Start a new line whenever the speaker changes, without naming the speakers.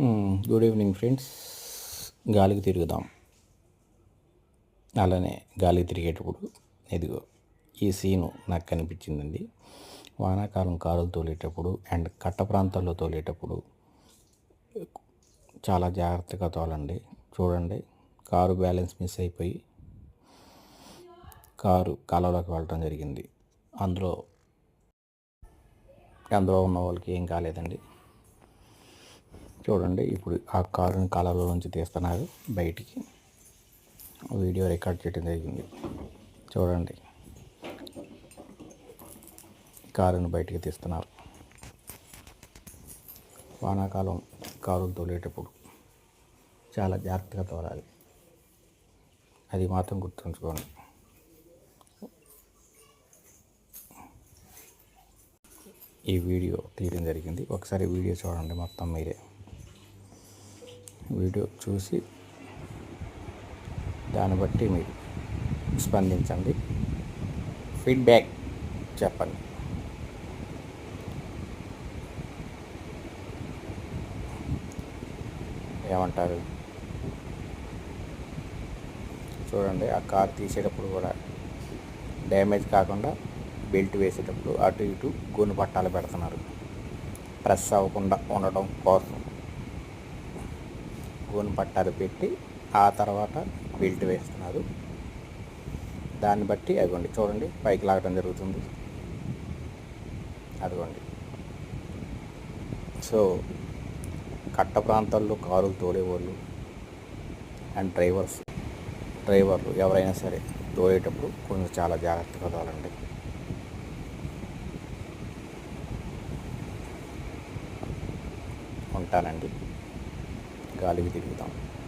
Good evening friends గాలికి తిరుగుదాం. అలానే గాలికి తిరిగేటప్పుడు ఇదిగో ఈ సీను నాకు కనిపించిందండి. వానాకాలం కారులు తోలేటప్పుడు అండ్ కట్ట ప్రాంతాల్లో తోలేటప్పుడు చాలా జాగ్రత్తగా తోలండి. చూడండి కారు బ్యాలెన్స్ మిస్ అయిపోయి కారు కాలంలోకి వెళ్ళటం జరిగింది. అందులో అందులో ఉన్న వాళ్ళకి ఏం కాలేదండి. చూడండి. ఇప్పుడు ఆ కారుని కాలంలో నుంచి తీస్తున్నారు బయటికి. వీడియో రికార్డ్ చేయడం జరిగింది. చూడండి. కారుని బయటికి తీస్తున్నారు. వానాకాలం కారులు తోలేటప్పుడు చాలా జాగ్రత్తగా తోలాలి. అది మాత్రం గుర్తుంచుకోండి. ఈ వీడియో తీయడం జరిగింది. ఒకసారి వీడియో చూడండి మొత్తం మీరే. వీడియో చూసి దాన్ని బట్టి మీరు స్పందించండి. ఫీడ్బ్యాక్ చెప్పండి. ఏమంటారు? చూడండి ఆ కార్ తీసేటప్పుడు కూడా డ్యామేజ్ కాకుండా బెల్ట్ వేసేటప్పుడు అటు ఇటు గోను పట్టాలు పెడుతున్నారు. ప్రెస్ అవ్వకుండా ఉండడం కోసం. గోను పట్టాలు పెట్టి ఆ తర్వాత బెల్ట్ వేస్తున్నారు. దాన్ని బట్టి అదిగోండి చూడండి పైకి లాగడం జరుగుతుంది. అదిగోండి. సో కట్ట ప్రాంతాల్లో కారులు తోలేవాళ్ళు అండ్ డ్రైవర్స్. డ్రైవర్లు ఎవరైనా సరే తోలేటప్పుడు కొంచెం చాలా జాగ్రత్తగా తోలండి ఉంటానండి. గాలికి తిరుగుతాం